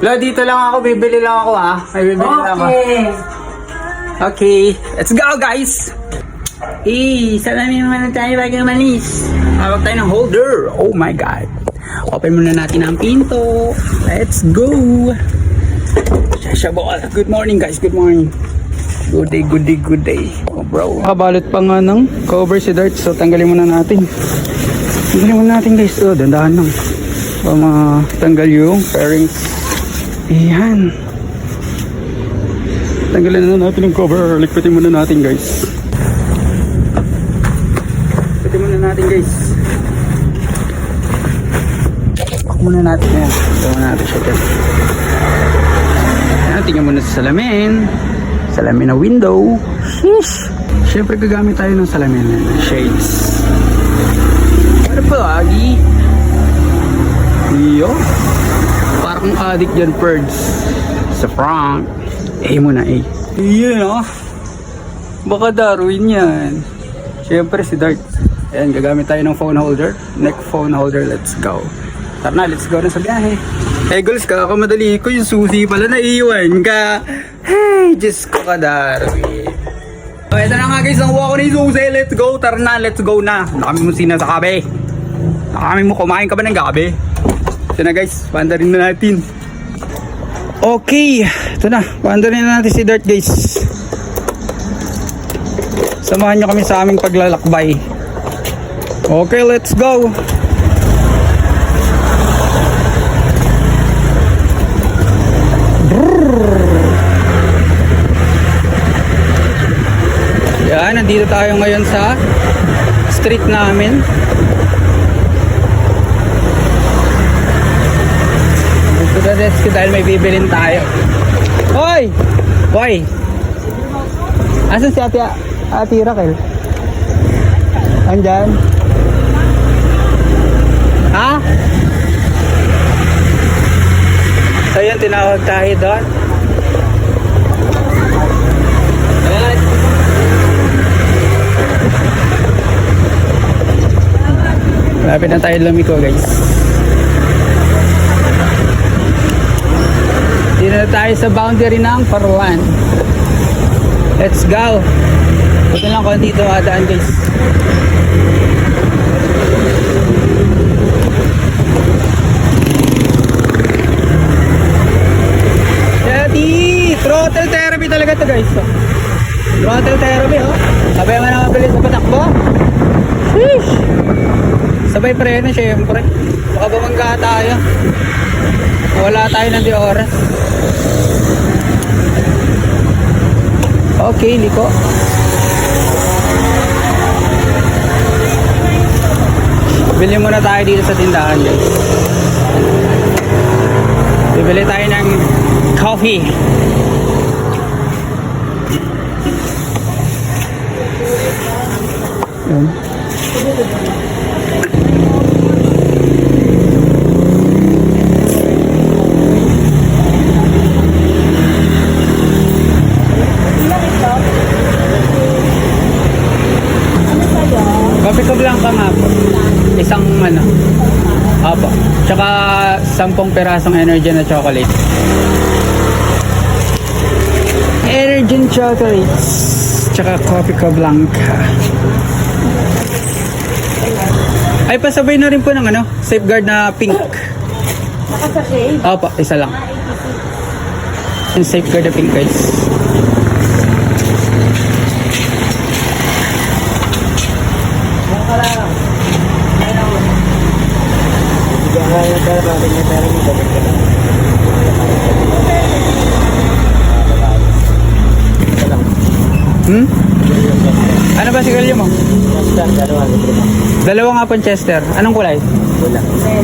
Lo, dito lang ako. Bibili lang ako ha. May bibili lang ako. Okay. Okay. Let's go guys! Eh, salamin naman na tayo bago malis. Hawak tayo ng holder. Oh my God. Open muna natin ang pinto. Let's go! Shashabol. Good morning guys. Good morning. Good day, good day, good day. Oh bro. Kabalot pa nga ng cover si Dart. So tanggalin muna natin. Tanggalin muna natin guys. Oh, dandahan lang. Para matanggal yung fairings. Ayan. Tanggalin na natin yung cover. Liquitin muna natin guys. Liquitin muna natin guys. Pak muna natin yan. Ito natin siya dyan. Ayan, tingnan muna sa salamin. Salamin na window. Sheesh. Siyempre gagamit tayo ng salamin shades. Ano pa lagi? Iyo. Parang addict dyan, Perds. Sa Frank. Eh muna, eh. Iyan, ah. Baka Darwin yan. Siyempre si Dart. Ayan, gagamit tayo ng phone holder. Neck phone holder, let's go. Tara na, let's go na sa biyahe. Hey, girls, kakamadali ko yung susi pala na iwan ka. Hey, Diyos ko ka, Darwin. O, ito na nga guys, ang ko ni susi. Let's go, tara na, let's go na. Nakami mo sinasabi. Nakami mo, kumain ka ba ng gabi? Ito na guys, pandarin na natin. Okay, ito na. Pandarin na natin si Dart guys. Samahan nyo kami sa aming paglalakbay. Okay, let's go. Yan, nandito tayo ngayon sa street namin. Dito na rescue dahil may bibilin tayo. Hoy! Hoy! Asan si ate, ate Raquel? Andyan? Ha? So yun, tinawag tayo doon. Malapit na tayo lumiko guys. Dito na tayo sa boundary ng Paruan. Let's go. Ito lang kung dito adaan guys. Daddy! Throttle therapy talaga to guys. Throttle therapy oh. Sabay mo na mabilis sa patakbo. Sheesh! Sabay preno syempre. Baka bumangga tayo. Wala tayo ng di oras. Okay, liko. Bili muna tayo dito sa tindahan guys. Bibili tayo ng coffee. Yun. Coffee ko blanca nga po. Isang ano. Apo. Tsaka sampung perasong energy na chocolate. Energy chocolates. Tsaka coffee ko blanca. Ay, pasabay na rin po ng ano, safeguard na pink. Nakasashay. Opo, isa lang. Yung safeguard na pink guys. Hmm? Ano ba sigalyo mo? Dalawa nga pong Chester. Anong kulay?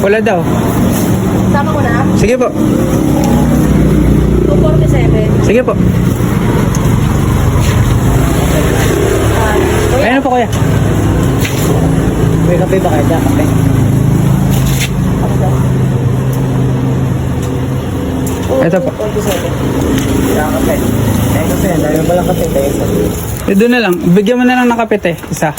Pula daw. Tama ko na. Sige po. 247. Sige po. Kuya, Ayun po kuya. May kape ba kayo? Kape? Ito po. Kape. Tayo kape. Tayo pala kape. Tayo sa. Eh, doon na lang. Bigyan mo na lang ng kape, te. Isa.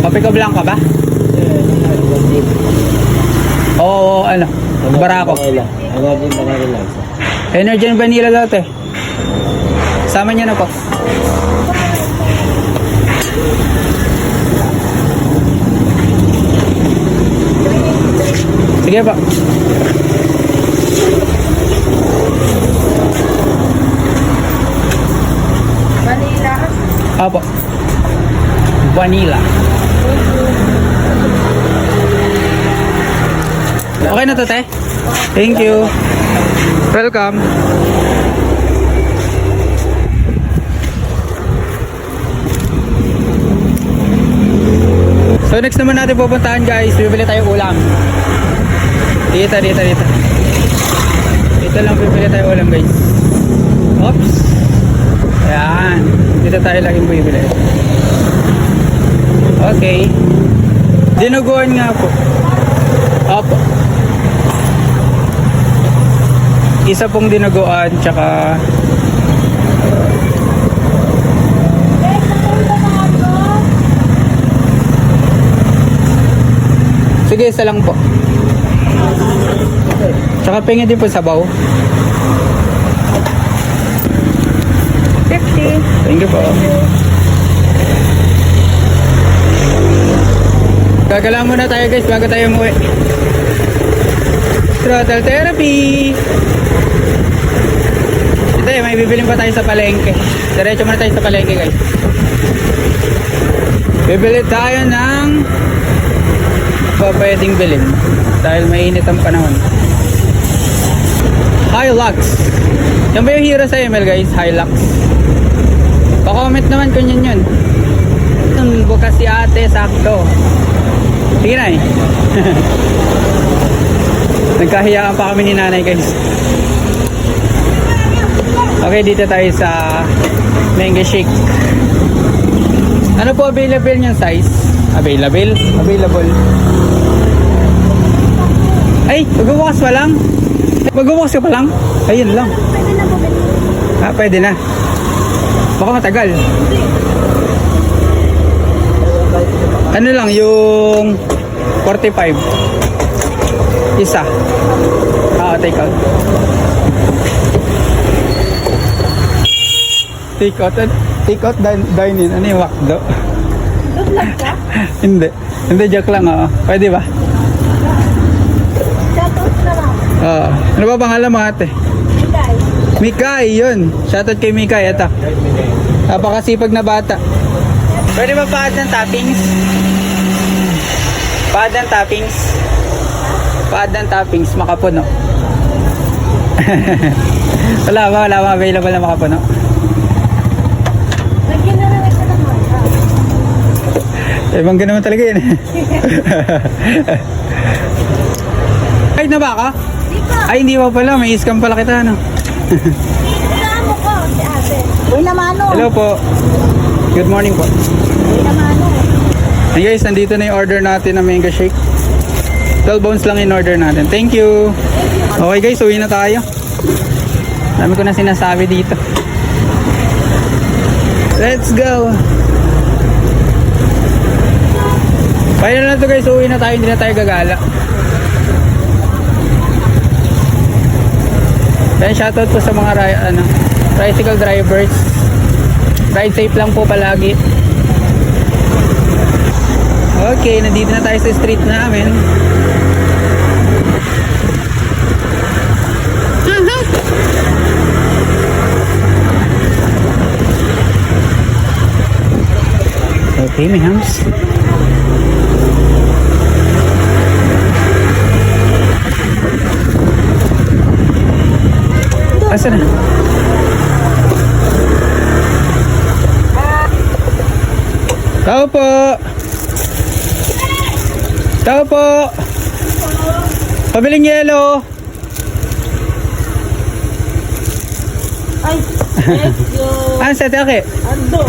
Kape ka blanco ba? Oo, ano? Barako. Energy vanilla. Energy vanilla daw, te. Sama niyo na po. Sige po. Manila. Opo. Vanilla. Okay na to, te? Thank you. Welcome. So next naman natin pupuntahan guys, bibili tayo ulam. Dito, dito, dito. Dito lang bibili tayo ulam guys. Oops. Ayan. Dito tayo laging bibili. Okay. Dinuguan nga po. Opo. Isa pong dinuguan, tsaka... Sige, isa lang po. Tsaka pengi din po sabaw. 50. Thank you po. Gagalang muna tayo guys bago tayo umuwi. Throttle therapy. Ito eh, may bibiling pa tayo sa palengke. Diretso muna tayo sa palengke guys. Bibili tayo ng pa pwedeng bilhin dahil mainit ang panahon. Hilux. Yan ba yung hero sa ML guys? Hilux. Pa-comment naman kung yun yun. Yung bukas si ate, sakto. Sige na eh. Nagkahiyaan pa kami ni nanay guys. Okay, dito tayo sa mango shake. Ano po available niyang size? Available? Available. Ay, magbubukas pa lang. Magbubukas ka pa lang? Ayun lang. Ah, pwede na. Baka matagal. Ano lang, yung 45. Isa. Ah, take out. Take out, take out dine, dine in. Ano yung wakdo? Good luck ka. Hindi. Hindi, joke lang, oo. Pwede ba? Oo. Ano ba pangalan mo ate? Guys. Mikay, yun. Shoutout kay Mikay, ito. Napakasipag na bata. Pwede ba pa-add ng toppings? Pa-add ng toppings? Pa-add ng toppings, makapuno. wala ba? Wala ba available na makapuno? Lagyan na lang ito ng mata. Eh, bangga naman talaga yun. Ay, na ba ka? Ay, hindi pa pala. May scam pala kita, ano? Kailangan mo ko si ate. Uy namano. Hello po. Good morning po. Uy namano. Hey guys, nandito na yung order natin ng mango shake. 12 bones lang in order natin. Thank you. Okay guys, uwi na tayo. Dami ko na sinasabi dito. Let's go. Final na to guys, uwi na tayo. Hindi na tayo gagala. Then shoutout po sa mga ano, tricycle drivers. Ride safe lang po palagi. Okay, nandito na tayo sa street namin. Okay, may hams. Asa na? Tao po! Tao po! Pabiling yelo! Ay, thank you. Ah, sa take. Ando.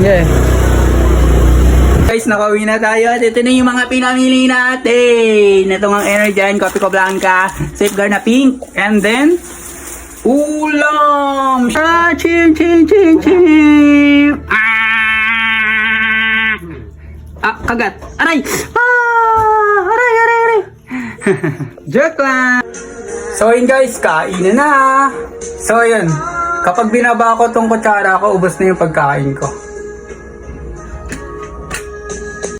Okay. Guys, nakauwi na tayo at ito na yung mga pinamili natin. Ito ang Energen, Coffee Co Blanca, Safeguard na pink, and then, ulam! Ah, chim, chim, chim, chim! Ah! Ah, kagat. Aray! Ah! Aray, aray, aray! Joke lang! So yun guys, kain na na! So yun, kapag binaba ko tong kutsara ko, ubos na yung pagkain ko.